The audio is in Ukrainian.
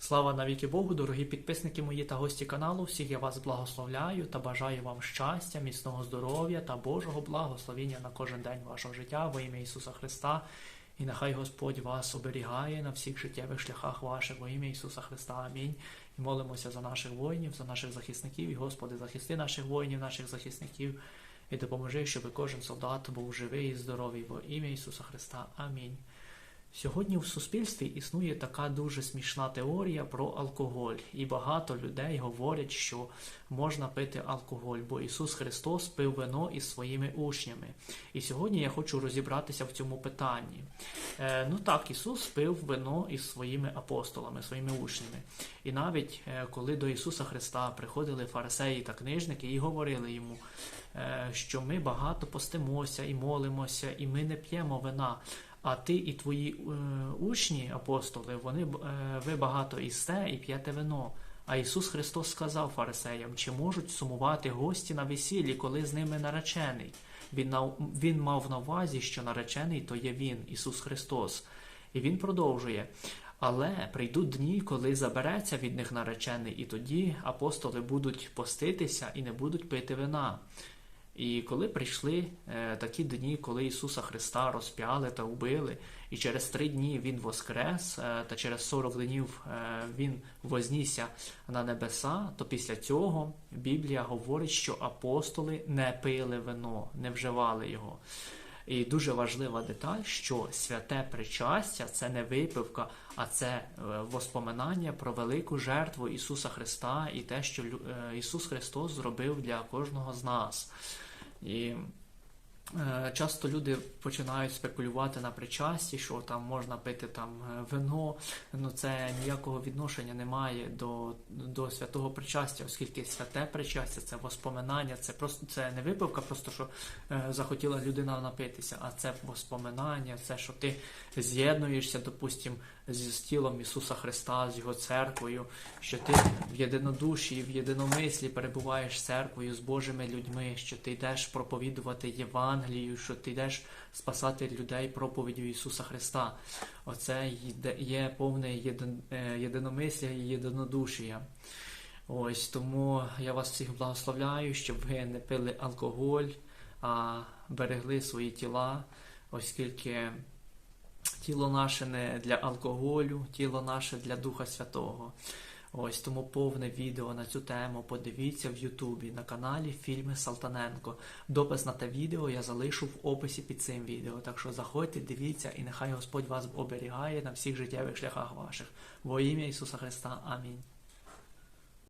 Слава навіки Богу, дорогі підписники мої та гості каналу. Всіх я вас благословляю та бажаю вам щастя, міцного здоров'я та Божого благословіння на кожен день вашого життя во ім'я Ісуса Христа. І нехай Господь вас оберігає на всіх життєвих шляхах ваших во ім'я Ісуса Христа. Амінь. І молимося за наших воїнів, за наших захисників. І Господи, захисти наших воїнів, наших захисників. І допоможи, щоб кожен солдат був живий і здоровий во ім'я Ісуса Христа. Амінь. Сьогодні в суспільстві існує така дуже смішна теорія про алкоголь, і багато людей говорять, що можна пити алкоголь, бо Ісус Христос пив вино із своїми учнями. І сьогодні я хочу розібратися в цьому питанні. Е, ну так, Ісус пив вино із своїми апостолами, своїми учнями. І навіть е, коли до Ісуса Христа приходили фарисеї та книжники і говорили йому, е, що ми багато постимося і молимося, і ми не п'ємо вина. А ти і твої е, учні, апостоли, вони е, ви багато їсте і п'єте вино. А Ісус Христос сказав фарисеям, чи можуть сумувати гості на весіллі, коли з ними наречений. Він, на, він мав на увазі, що наречений то є Він, Ісус Христос. І Він продовжує. Але прийдуть дні, коли забереться від них наречений, і тоді апостоли будуть поститися і не будуть пити вина. І коли прийшли е, такі дні, коли Ісуса Христа розп'яли та убили, і через три дні Він воскрес, е, та через 40 днів е, Він вознісся на небеса, то після цього Біблія говорить, що апостоли не пили вино, не вживали його. І дуже важлива деталь, що святе причастя це не випивка, а це воспоминання про велику жертву Ісуса Христа і те, що Ісус Христос зробив для кожного з нас. І часто люди починають спекулювати на причасті, що там можна пити там е, вино. Ну це ніякого відношення не має до, до святого причастя, оскільки святе причастя це воспоминання, це просто це не випивка, просто що е, захотіла людина напитися, а це воспоминання, це що ти з'єднуєшся, допустим, з, з тілом Ісуса Христа, з Його церквою, що ти в єдинодуші, в єдиномислі перебуваєш з церквою, з Божими людьми, що ти йдеш проповідувати Євангелію, що ти йдеш спасати людей проповіддю Ісуса Христа. Оце є повне е, єдиномисля і єдинодушія. Ось тому я вас всіх благословляю, щоб ви не пили алкоголь, а берегли свої тіла, оскільки тіло наше не для алкоголю, тіло наше для Духа Святого. Ось тому повне відео на цю тему подивіться в Ютубі на каналі Фільми Салтаненко. Допис на те відео я залишу в описі під цим відео. Так що заходьте, дивіться, і нехай Господь вас оберігає на всіх життєвих шляхах ваших. Во ім'я Ісуса Христа. Амінь.